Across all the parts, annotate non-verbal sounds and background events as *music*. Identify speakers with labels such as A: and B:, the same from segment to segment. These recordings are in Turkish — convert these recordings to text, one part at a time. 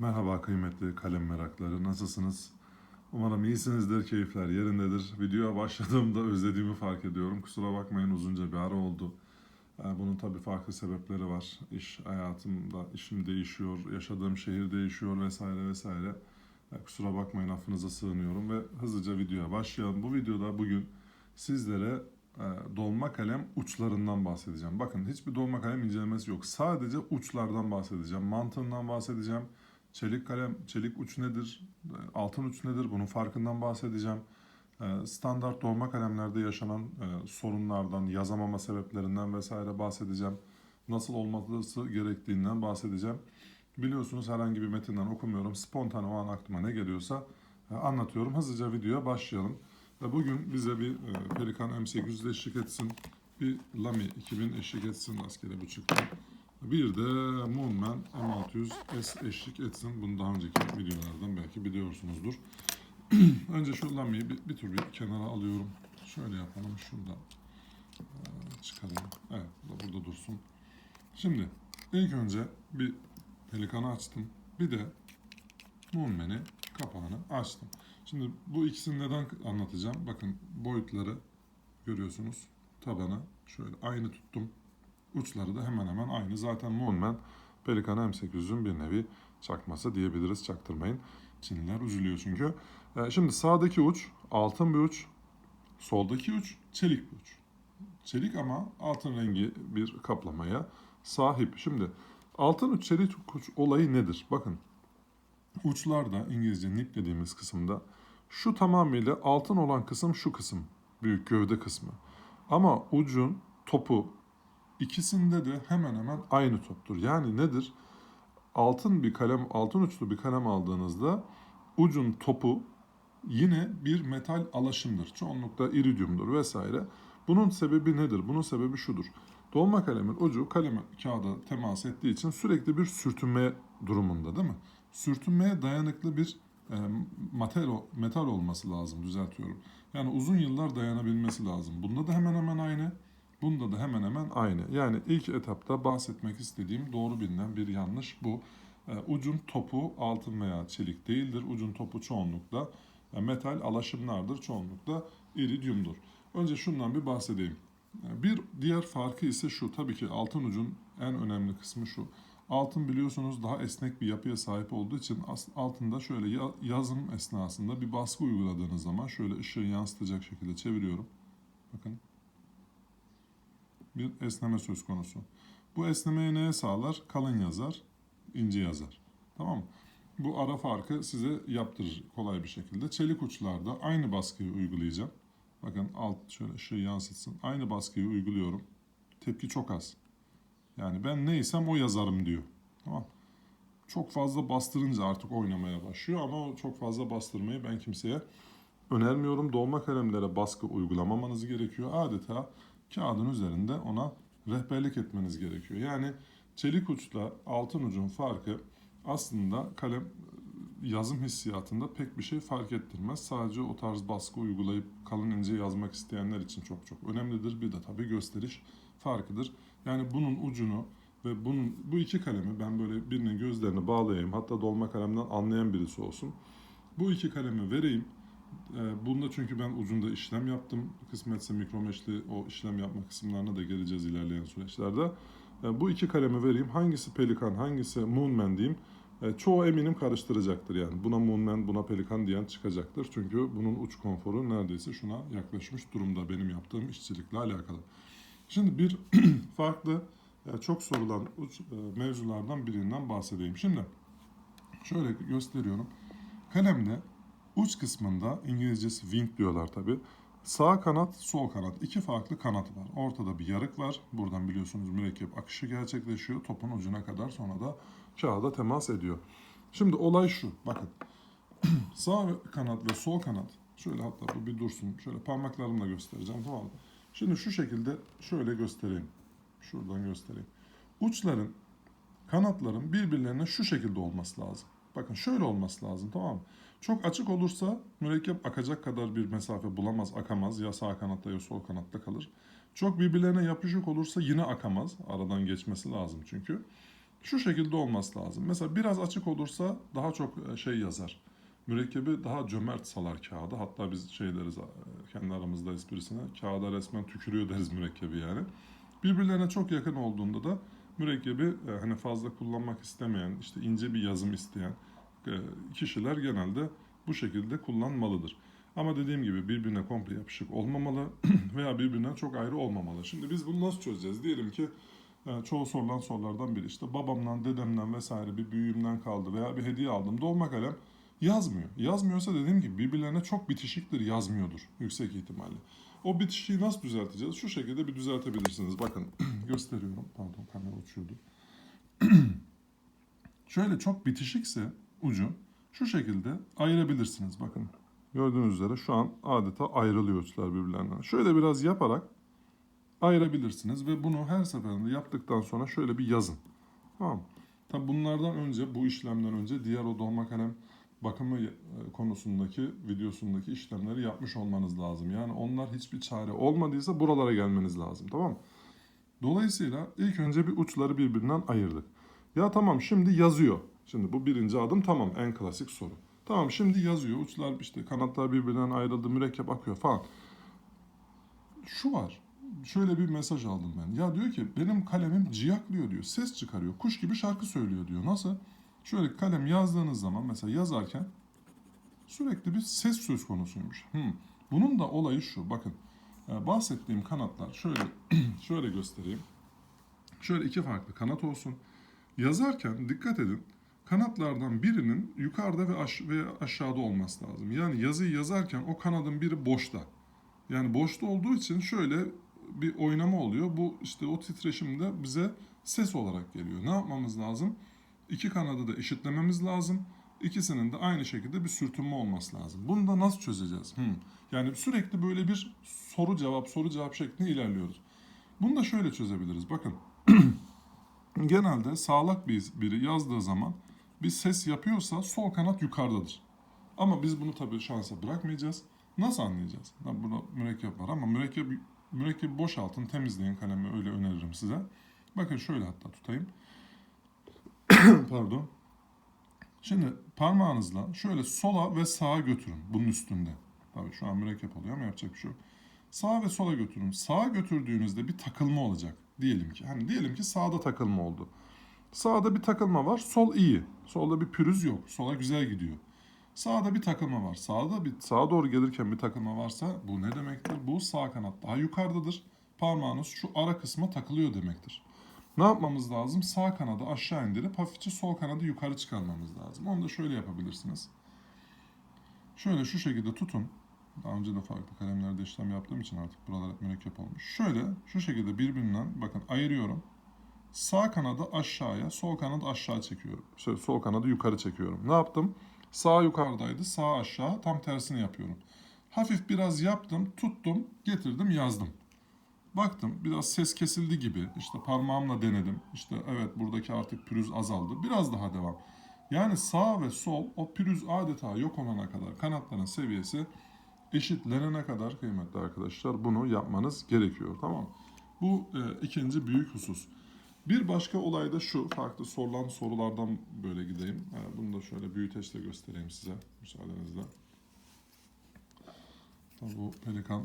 A: Merhaba kıymetli kalem merakları, nasılsınız? Umarım iyisinizdir, keyifler yerindedir. Videoya başladığımda özlediğimi fark ediyorum. Kusura bakmayın uzunca bir ara oldu. Ee, Bunun tabii farklı sebepleri var. İş hayatımda, işim değişiyor, yaşadığım şehir değişiyor vesaire vesaire. Ee, Kusura bakmayın affınıza sığınıyorum ve hızlıca videoya başlayalım. Bu videoda bugün sizlere e, dolma kalem uçlarından bahsedeceğim. Bakın hiçbir dolma kalem incelemesi yok. Sadece uçlardan bahsedeceğim. Mantığından bahsedeceğim. Çelik kalem, çelik uç nedir? Altın uç nedir? Bunun farkından bahsedeceğim. E, Standart dolma kalemlerde yaşanan e, sorunlardan, yazamama sebeplerinden vesaire bahsedeceğim. Nasıl olması gerektiğinden bahsedeceğim. Biliyorsunuz herhangi bir metinden okumuyorum. Spontane o an aklıma ne geliyorsa e, anlatıyorum. Hızlıca videoya başlayalım. Bugün bize bir e, Pelikan M800 eşlik etsin. Bir Lamy 2000 eşlik etsin rastgele bu çıktı. Bir de Moonman M600 S eşlik etsin. Bunu daha önceki videolardan belki biliyorsunuzdur. *clears throat* Önce şu Lamy'yi bir, bir tür bir kenara alıyorum. Şöyle yapalım. Şurada e, çıkarayım. Evet bu da burada dursun. Şimdi ilk önce bir Pelikan'ı açtım. Bir de Moonman'i kapağını açtım. Şimdi bu ikisini neden anlatacağım? Bakın boyutları görüyorsunuz. Tabanı şöyle aynı tuttum. Uçları da hemen hemen aynı. Zaten Moonman Pelikan M800'ün bir nevi çakması diyebiliriz. Çaktırmayın. Çinliler üzülüyor çünkü. Ee, şimdi sağdaki uç altın bir uç. Soldaki uç çelik bir uç. Çelik ama altın rengi bir kaplamaya sahip. Şimdi altın uç çelik uç olayı nedir? Bakın uçlarda İngilizce nip dediğimiz kısımda şu tamamıyla altın olan kısım şu kısım. Büyük gövde kısmı. Ama ucun topu ikisinde de hemen hemen aynı toptur. Yani nedir? Altın bir kalem, altın uçlu bir kalem aldığınızda ucun topu yine bir metal alaşımdır. Çoğunlukla iridiumdur vesaire. Bunun sebebi nedir? Bunun sebebi şudur. Dolma kalemin ucu kaleme kağıda temas ettiği için sürekli bir sürtünme durumunda değil mi? Sürtünmeye dayanıklı bir e, metal, metal olması lazım düzeltiyorum. Yani uzun yıllar dayanabilmesi lazım. Bunda da hemen hemen aynı. Bunda da hemen hemen aynı. Yani ilk etapta bahsetmek istediğim doğru bilinen bir yanlış bu. E, ucun topu altın veya çelik değildir. Ucun topu çoğunlukla e, metal alaşımlardır. Çoğunlukla iridiumdur. Önce şundan bir bahsedeyim. E, Bir diğer farkı ise şu. Tabii ki altın ucun en önemli kısmı şu. Altın biliyorsunuz daha esnek bir yapıya sahip olduğu için altında şöyle ya- yazım esnasında bir baskı uyguladığınız zaman şöyle ışığı yansıtacak şekilde çeviriyorum. Bakın. Bir esneme söz konusu. Bu esnemeyi neye sağlar? Kalın yazar, ince yazar. Tamam mı? Bu ara farkı size yaptırır kolay bir şekilde. Çelik uçlarda aynı baskıyı uygulayacağım. Bakın alt şöyle ışığı yansıtsın. Aynı baskıyı uyguluyorum. Tepki çok az. Yani ben neysem o yazarım diyor. Tamam. Çok fazla bastırınca artık oynamaya başlıyor ama o çok fazla bastırmayı ben kimseye önermiyorum. Dolma kalemlere baskı uygulamamanız gerekiyor. Adeta kağıdın üzerinde ona rehberlik etmeniz gerekiyor. Yani çelik uçla altın ucun farkı aslında kalem yazım hissiyatında pek bir şey fark ettirmez. Sadece o tarz baskı uygulayıp kalın ince yazmak isteyenler için çok çok önemlidir. Bir de tabii gösteriş farkıdır. Yani bunun ucunu ve bunun bu iki kalemi ben böyle birinin gözlerini bağlayayım. Hatta dolma kalemden anlayan birisi olsun. Bu iki kalemi vereyim. Ee, Bunda çünkü ben ucunda işlem yaptım. Kısmetse mikromeşli o işlem yapma kısımlarına da geleceğiz ilerleyen süreçlerde. Ee, Bu iki kalemi vereyim. Hangisi pelikan, hangisi moonman diyeyim. Ee, Çoğu eminim karıştıracaktır yani. Buna moonman, buna pelikan diyen çıkacaktır. Çünkü bunun uç konforu neredeyse şuna yaklaşmış durumda benim yaptığım işçilikle alakalı. Şimdi bir *clears throat* farklı e, çok sorulan uç, e, mevzulardan birinden bahsedeyim. Şimdi şöyle gösteriyorum. Kalemde uç kısmında İngilizcesi wing diyorlar tabi. Sağ kanat, sol kanat. iki farklı kanat var. Ortada bir yarık var. Buradan biliyorsunuz mürekkep akışı gerçekleşiyor. Topun ucuna kadar sonra da kağıda temas ediyor. Şimdi olay şu. Bakın. *clears throat* Sağ kanat ve sol kanat. Şöyle hatta bu bir dursun. Şöyle parmaklarımla göstereceğim tamam mı? Şimdi şu şekilde şöyle göstereyim. Şuradan göstereyim. Uçların, kanatların birbirlerine şu şekilde olması lazım. Bakın şöyle olması lazım tamam mı? Çok açık olursa mürekkep akacak kadar bir mesafe bulamaz, akamaz. Ya sağ kanatta ya sol kanatta kalır. Çok birbirlerine yapışık olursa yine akamaz. Aradan geçmesi lazım çünkü. Şu şekilde olması lazım. Mesela biraz açık olursa daha çok e, şey yazar. Mürekkebi daha cömert salar kağıda. Hatta biz şey deriz e, kendi aramızda esprisine. Kağıda resmen tükürüyor deriz mürekkebi yani. Birbirlerine çok yakın olduğunda da mürekkebi e, hani fazla kullanmak istemeyen, işte ince bir yazım isteyen e, kişiler genelde bu şekilde kullanmalıdır. Ama dediğim gibi birbirine komple yapışık olmamalı *clears throat* veya birbirinden çok ayrı olmamalı. Şimdi biz bunu nasıl çözeceğiz? Diyelim ki e, çoğu sorulan sorulardan biri işte babamdan, dedemden vesaire bir büyüğümden kaldı veya bir hediye aldım. Dolma kalem yazmıyor. Yazmıyorsa dediğim gibi birbirlerine çok bitişiktir yazmıyordur yüksek ihtimalle. O bitişiği nasıl düzelteceğiz? Şu şekilde bir düzeltebilirsiniz. Bakın *clears throat* gösteriyorum. Pardon kamera uçuyordu. *clears throat* Şöyle çok bitişikse ucu şu şekilde ayırabilirsiniz. Bakın gördüğünüz üzere şu an adeta ayrılıyor uçlar birbirlerinden. Şöyle biraz yaparak ayırabilirsiniz ve bunu her seferinde yaptıktan sonra şöyle bir yazın. Tamam? Tabi bunlardan önce, bu işlemden önce diğer o dolma kalem bakımı e, konusundaki videosundaki işlemleri yapmış olmanız lazım. Yani onlar hiçbir çare olmadıysa buralara gelmeniz lazım. Tamam mı? Dolayısıyla ilk önce bir uçları birbirinden ayırdık. Ya tamam şimdi yazıyor. Şimdi bu birinci adım tamam en klasik soru. Tamam şimdi yazıyor. Uçlar işte kanatlar birbirinden ayrıldı, mürekkep akıyor falan. Şu var. Şöyle bir mesaj aldım ben. Ya diyor ki benim kalemim ciyaklıyor diyor. Ses çıkarıyor. Kuş gibi şarkı söylüyor diyor. Nasıl? Şöyle kalem yazdığınız zaman mesela yazarken sürekli bir ses söz konusuymuş. Hmm. Bunun da olayı şu. Bakın e, bahsettiğim kanatlar şöyle *clears throat* şöyle göstereyim. Şöyle iki farklı kanat olsun. Yazarken dikkat edin. Kanatlardan birinin yukarıda ve, aş ve aşağıda olması lazım. Yani yazıyı yazarken o kanadın biri boşta. Yani boşta olduğu için şöyle bir oynama oluyor. Bu işte o titreşimde bize ses olarak geliyor. Ne yapmamız lazım? İki kanadı da eşitlememiz lazım. İkisinin de aynı şekilde bir sürtünme olması lazım. Bunu da nasıl çözeceğiz? Hmm. Yani sürekli böyle bir soru cevap soru cevap şeklinde ilerliyoruz. Bunu da şöyle çözebiliriz. Bakın *clears throat* genelde sağlak bir biri yazdığı zaman bir ses yapıyorsa sol kanat yukarıdadır. Ama biz bunu tabii şansa bırakmayacağız. Nasıl anlayacağız? Tabii burada mürekkep var ama mürekkep mürekkebi boşaltın, temizleyin kalemi öyle öneririm size. Bakın şöyle hatta tutayım. *coughs* Pardon. Şimdi parmağınızla şöyle sola ve sağa götürün bunun üstünde. Tabii şu an mürekkep oluyor ama yapacak bir şey yok. Sağa ve sola götürün. Sağa götürdüğünüzde bir takılma olacak. Diyelim ki. Hani diyelim ki sağda takılma oldu. Sağda bir takılma var. Sol iyi. Solda bir pürüz yok. Sola güzel gidiyor. Sağda bir takılma var. Sağda bir sağa doğru gelirken bir takılma varsa bu ne demektir? Bu sağ kanat daha yukarıdadır. Parmağınız şu ara kısma takılıyor demektir. Ne yapmamız lazım? Sağ kanadı aşağı indirip hafifçe sol kanadı yukarı çıkarmamız lazım. Onu da şöyle yapabilirsiniz. Şöyle şu şekilde tutun. Daha önce de farklı kalemlerde işlem yaptığım için artık buralar hep mürekkep olmuş. Şöyle şu şekilde birbirinden bakın ayırıyorum. Sağ kanadı aşağıya, sol kanadı aşağı çekiyorum. Şöyle sol kanadı yukarı çekiyorum. Ne yaptım? Sağ yukarıdaydı, sağ aşağı. Tam tersini yapıyorum. Hafif biraz yaptım, tuttum, getirdim, yazdım. Baktım biraz ses kesildi gibi. İşte parmağımla denedim. İşte evet buradaki artık pürüz azaldı. Biraz daha devam. Yani sağ ve sol o pürüz adeta yok olana kadar kanatların seviyesi eşitlenene kadar kıymetli arkadaşlar bunu yapmanız gerekiyor. Tamam? Bu e, ikinci büyük husus. Bir başka olay da şu, farklı sorulan sorulardan böyle gideyim. Yani bunu da şöyle büyüteçle göstereyim size, müsaadenizle. Tabii bu pelikan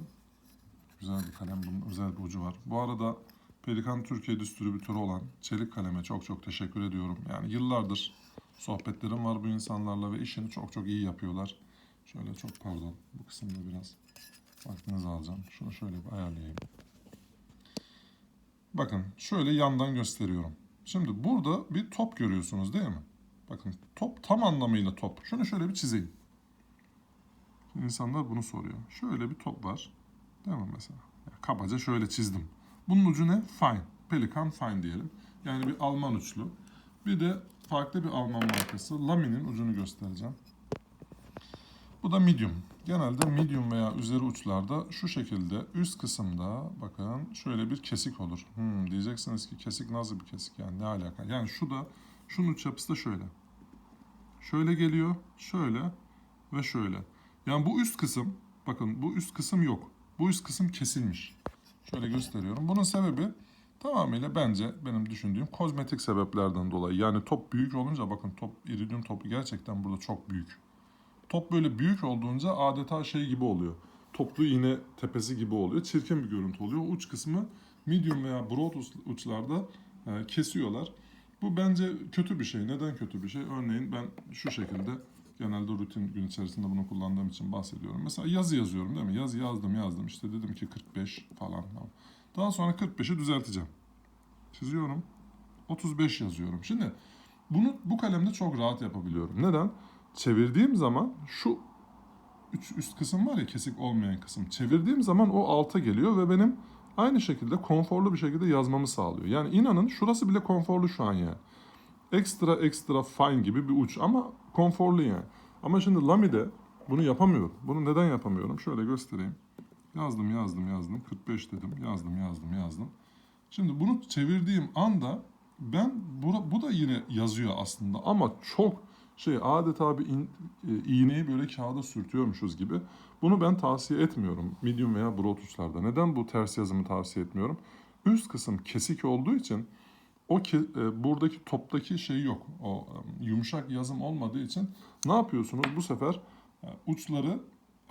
A: güzel bir kalem, bunun özel bir ucu var. Bu arada Pelikan Türkiye distribütörü olan Çelik Kalem'e çok çok teşekkür ediyorum. Yani yıllardır sohbetlerim var bu insanlarla ve işini çok çok iyi yapıyorlar. Şöyle çok pardon, bu kısımda biraz vaktinizi alacağım. Şunu şöyle bir ayarlayayım. Bakın şöyle yandan gösteriyorum. Şimdi burada bir top görüyorsunuz değil mi? Bakın top tam anlamıyla top. Şunu şöyle bir çizeyim. Şimdi insanlar bunu soruyor. Şöyle bir top var. Değil mi mesela? Ya kabaca şöyle çizdim. Bunun ucu ne? Fine. Pelikan Fine diyelim. Yani bir Alman uçlu. Bir de farklı bir Alman markası. Lami'nin ucunu göstereceğim. Bu da medium. Genelde medium veya üzeri uçlarda şu şekilde üst kısımda bakın şöyle bir kesik olur. Hmm, diyeceksiniz ki kesik nasıl bir kesik yani ne alaka? Yani şu da şunun uç yapısı da şöyle. Şöyle geliyor, şöyle ve şöyle. Yani bu üst kısım bakın bu üst kısım yok. Bu üst kısım kesilmiş. Şöyle gösteriyorum. Bunun sebebi Tamamıyla bence benim düşündüğüm kozmetik sebeplerden dolayı. Yani top büyük olunca bakın top iridium topu gerçekten burada çok büyük. Top böyle büyük olduğunca adeta şey gibi oluyor. Toplu iğne tepesi gibi oluyor. Çirkin bir görüntü oluyor. Uç kısmı medium veya broad uç- uçlarda e, kesiyorlar. Bu bence kötü bir şey. Neden kötü bir şey? Örneğin ben şu şekilde genelde rutin gün içerisinde bunu kullandığım için bahsediyorum. Mesela yazı yazıyorum değil mi? Yazı yazdım yazdım. İşte dedim ki 45 falan. Daha sonra 45'i düzelteceğim. Çiziyorum. 35 yazıyorum. Şimdi bunu bu kalemde çok rahat yapabiliyorum. Neden? Çevirdiğim zaman şu üç, üst kısım var ya kesik olmayan kısım. Çevirdiğim zaman o alta geliyor ve benim aynı şekilde konforlu bir şekilde yazmamı sağlıyor. Yani inanın şurası bile konforlu şu an yani. Ekstra ekstra fine gibi bir uç ama konforlu yani. Ama şimdi Lami'de bunu yapamıyorum. Bunu neden yapamıyorum? Şöyle göstereyim. Yazdım yazdım yazdım. 45 dedim. Yazdım yazdım yazdım. Şimdi bunu çevirdiğim anda ben bu, bu da yine yazıyor aslında ama çok şey adeta bir in- e, iğneyi böyle kağıda sürtüyormuşuz gibi. Bunu ben tavsiye etmiyorum medium veya broad uçlarda. Neden bu ters yazımı tavsiye etmiyorum? Üst kısım kesik olduğu için o ke- e, buradaki toptaki şey yok. O e, yumuşak yazım olmadığı için ne yapıyorsunuz? Bu sefer e, uçları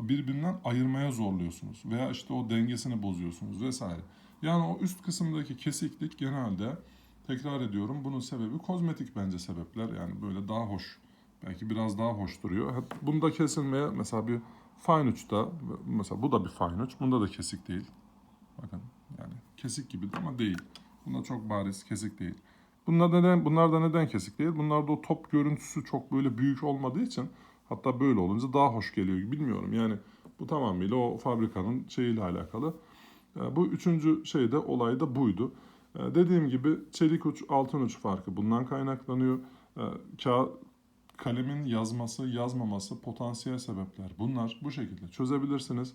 A: birbirinden ayırmaya zorluyorsunuz veya işte o dengesini bozuyorsunuz vesaire. Yani o üst kısımdaki kesiklik genelde tekrar ediyorum bunun sebebi kozmetik bence sebepler yani böyle daha hoş belki biraz daha hoş duruyor. Hep Bunda kesilmeye mesela bir fine uçta mesela bu da bir fine uç bunda da kesik değil. Bakın yani kesik gibi ama değil. Bunda çok bariz kesik değil. Bunlar neden bunlar da neden kesik değil? Bunlarda o top görüntüsü çok böyle büyük olmadığı için hatta böyle olunca daha hoş geliyor gibi bilmiyorum. Yani bu tamamıyla o fabrikanın şeyiyle alakalı. E, Bu üçüncü şey de olay da buydu. E, Dediğim gibi çelik uç altın uç farkı bundan kaynaklanıyor. E, Ka kalemin yazması yazmaması potansiyel sebepler. Bunlar bu şekilde çözebilirsiniz.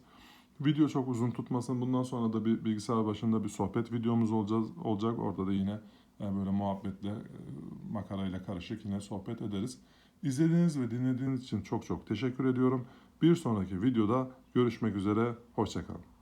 A: Video çok uzun tutmasın. Bundan sonra da bir bilgisayar başında bir sohbet videomuz olacak. olacak. Orada da yine e, böyle muhabbetle, e, makarayla karışık yine sohbet ederiz. İzlediğiniz ve dinlediğiniz için çok çok teşekkür ediyorum. Bir sonraki videoda görüşmek üzere. Hoşçakalın.